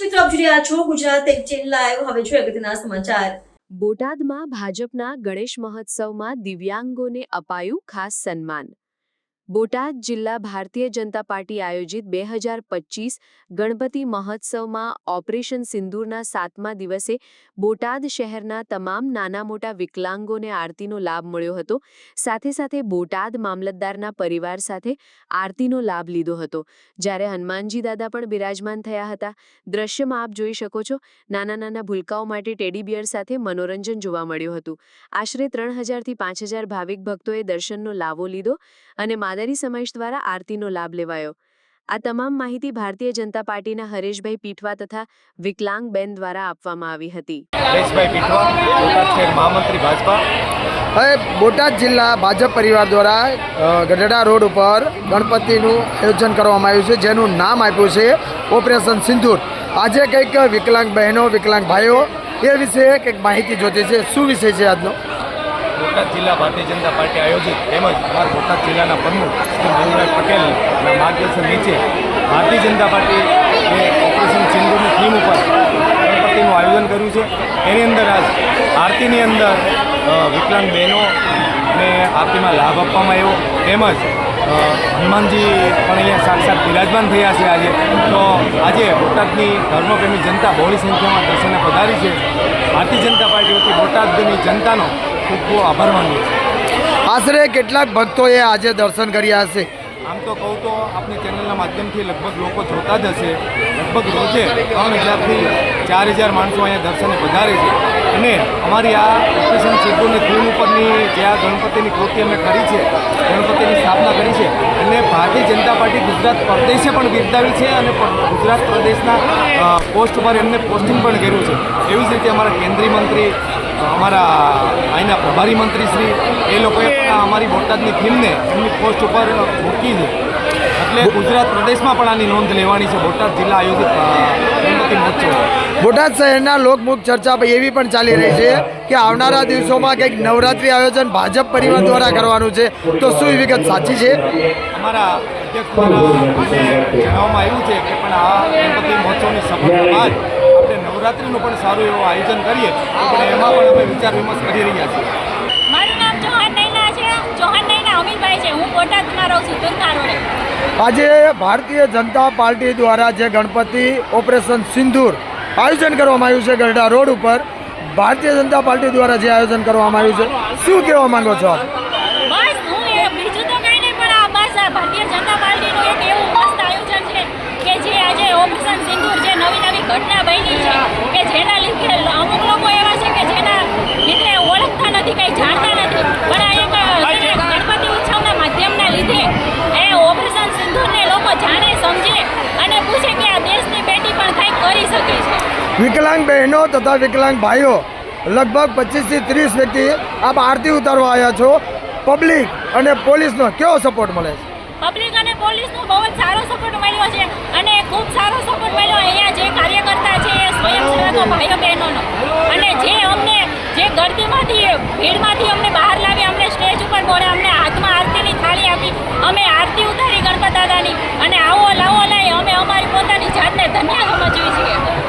મિત્રો, આપ જોઈ રહ્યા છો ગુજરાત એક્સચેન્જ લાઈવ હવે જોઈએ અગત્યના સમાચાર. બોટાદમાં ભાજપના ગણેશ મહોત્સવમાં દિવ્યાંગોને અપાયું ખાસ સન્માન. બોટાદ જિલ્લા ભારતીય જનતા પાર્ટી આયોજિત બે હજાર પચીસ ગણપતિ મહોત્સવમાં ઓપરેશન સિંદૂરના સાતમા દિવસે બોટાદ શહેરના તમામ નાના મોટા વિકલાંગોને આરતીનો લાભ મળ્યો હતો. સાથે સાથે બોટાદ મામલતદારના પરિવાર સાથે આરતીનો લાભ લીધો હતો. જ્યારે હનુમાનજી દાદા પણ બિરાજમાન થયા હતા. દ્રશ્યમાં આપ જોઈ શકો છો, નાના નાના ભૂલકાઓ માટે ટેડી બિયર સાથે મનોરંજન જોવા મળ્યું હતું. આશરે ત્રણ હજારથી પાંચ હજાર ભાવિક ભક્તોએ દર્શનનો લાવો લીધો અને માદારી સમાજ દ્વારા આરતીનો લાભ લેવાયો. આ તમામ માહિતી ભારતીય જનતા પાર્ટીના હરેશભાઈ પીઠવા તથા વિકલાંગ બેન દ્વારા આપવામાં આવી હતી. હરેશભાઈ પીઠવા બોટાદ મહામંત્રી ભાજપા. હવે બોટાદ જિલ્લા ભાજપ પરિવાર દ્વારા ગઢડા રોડ ઉપર ગણપતિનું આયોજન કરવામાં આવ્યું છે જેનું નામ આપ્યું છે ઓપરેશન સિંદૂર. આજે કંઈક વિકલાંગ બહેનો વિકલાંગ ભાઈઓ એ વિશે કંઈક માહિતી જોતી છે. શું વિષય છે આજનો? બોટાદ જિલ્લા ભારતીય જનતા પાર્ટી આયોજિત તેમજ અમારા બોટાદ જિલ્લાના પ્રમુખ શ્રી મનુભાઈ પટેલના માર્ગદર્શન નીચે ભારતીય જનતા પાર્ટી ઓપરેશન સિંધુની થીમ ઉપર ગણપતિનું આયોજન કર્યું છે. એની અંદર આજ આરતીની અંદર વિકલાંગ બહેનોને આરતીમાં લાભ આપવામાં આવ્યો. તેમજ હનુમાનજી પણ અહીંયા સાક્ષાત બિરાજમાન થયા છે આજે. તો આજે બોટાદની ધર્મપ્રેમી જનતા બહોળી સંખ્યામાં દર્શને પધારી છે. ભારતીય જનતા પાર્ટી વતી બોટાદની જનતાનો ખૂબ ખૂબ આભાર માનીએ છીએ આશરે કેટલાક ભક્તોએ આજે દર્શન કર્યા હશે? આમ તો કહું તો આપની ચેનલના માધ્યમથી લગભગ લોકો જોતા જ હશે. લગભગ રોજે ત્રણ હજારથી ચાર હજાર માણસો અહીંયા દર્શને પધારે છે. અને અમારી આ ઓપરેશન સિદ્ધુની થીમ ઉપરની જે આ ગણપતિની કૃતિ અમે કરી છે ગણપતિની સ્થાપના કરી છે અને ભારતીય જનતા પાર્ટી ગુજરાત પ્રદેશે પણ બિરદાવી છે અને ગુજરાત પ્રદેશના પોસ્ટ પર એમને પોસ્ટિંગ પણ કર્યું છે. એવી જ રીતે અમારા કેન્દ્રીય મંત્રી અમારા અહીંના પ્રભારી મંત્રી શ્રી એ લોકોએ અમારી બોટાદની થીમને એમની પોસ્ટ ઉપર મૂકી છે. એટલે ગુજરાત પ્રદેશમાં પણ આની નોંધ લેવાની છે. બોટાદ જિલ્લા આયોજિત બોટાદ શહેરના લોકમુખ ચર્ચા એવી પણ ચાલી રહી છે કે આવનારા દિવસોમાં કંઈક નવરાત્રી આયોજન ભાજપ પરિવાર દ્વારા કરવાનું છે. તો શું વિગત સાચી છે? અમારા અધ્યક્ષ દ્વારા જણાવવામાં આવ્યું છે કે પણ આ ગણપતિ મહોત્સવની સફળતા બાદ નવરાત્રિનું પણ સારું એવું આયોજન કરીએ પણ એમાં પણ અમે વિચાર વિમર્શ કરી રહ્યા છીએ. મારું નામ ચૌહાણ નૈના છે. ચૌહાણ નૈના અમીરભાઈ છે. હું બોટાદમાં રહું છું દુર્ગા આજે ભારતીય જનતા પાર્ટી દ્વારા જે ગણપતિ ઓપરેશન સિંદૂર આયોજન કરવામાં આવ્યું છે ગરડા રોડ ઉપર ભારતીય જનતા પાર્ટી દ્વારા જે આયોજન કરવામાં આવ્યું છે શું કહેવા માંગો છો આપ? વિકલાંગ બહેનો તથા વિકલાંગ ભાઈઓ, લગભગ પચીસથી ત્રીસ વ્યક્તિ આપ આરતી ઉતારવા આવ્યા છો. પબ્લિક અને પોલીસનો કેવો સપોર્ટ મળે છે? પબ્લિક અને પોલીસનો બહુ જ સારો સપોર્ટ મળ્યો છે અને ખૂબ સારો સપોર્ટ મળ્યો. અહીંયા જે કાર્યકર્તા છે સ્વયંસેવકો ભાઈઓ બહેનોનો. અને જે અમને, જે ગર્દીમાંથી ભીડમાંથી અમને બહાર લાવી, અમને સ્ટેજ ઉપર બોલે અમને હાથમાં આરતીની થાળી આપી, અમે આરતી ઉતારી ગણપત દાદાની. અને આવો લાવો લઈ અમે અમારી પોતાની જાતને ધન્ય સમજવી છીએ.